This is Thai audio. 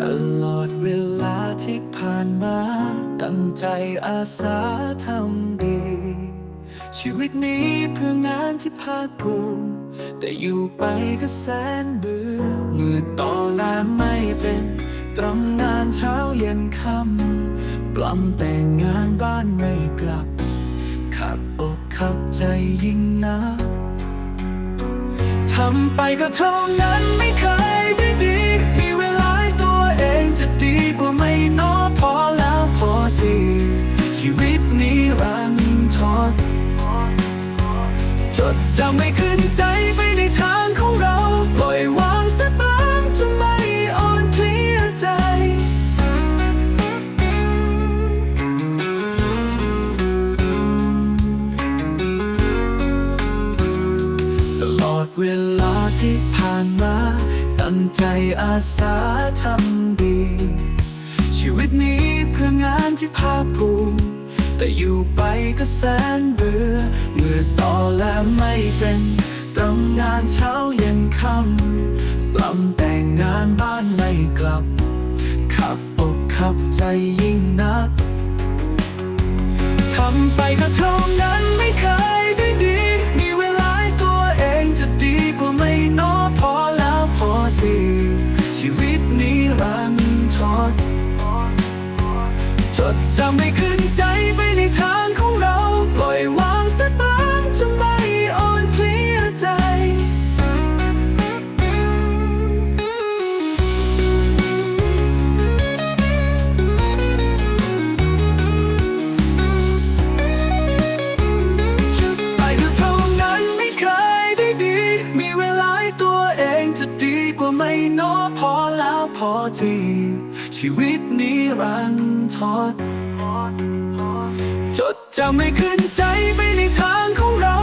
ตลอดเวลาที่ผ่านมา ตั้งใจอาสาทำดี ชีวิตนี้เพื่องานที่ภาคภูมิแต่อยู่ไปก็แสนเบื่อเมื่อต่อลาไม่เป็นตรำงานเช้าเย็นค่ำปล้ำแต่งงานบ้านไม่กลับ ขับอกขับใจยิ่งนะทำไปก็เท่านั้นไม่เคยได้ดี ดจำไม่ขึ้นใจไปในทางของเรา ปล่อยวางสักบ้างจะไม่อ่อนเพลียใจ ตลอดเวลาที่ผ่านมา ตั้งใจอาสาทำดี ชีวิตนี้เพื่องานที่ภาคภูมิ แต่อยู่ไปก็แสนเบื่อ เมื่อต่อและไม่เป็นต้องงานเช้าเย็นค่ำปล้ำแต่งงานบ้านไม่กลับ ขับอกขับใจยิ่งนักทำไปก็เท่านั้นไม่เคยได้ดี มีเวลาตัวเองจะดีกว่าไม่น้อพอแล้วพอทีชีวิตนี้รันทอดจดจำไม่ขึ้นใจ อพอแล้วพอที ชีวิตนี้รันทดจดจำไม่ขึ้นใจไปในทางของเรา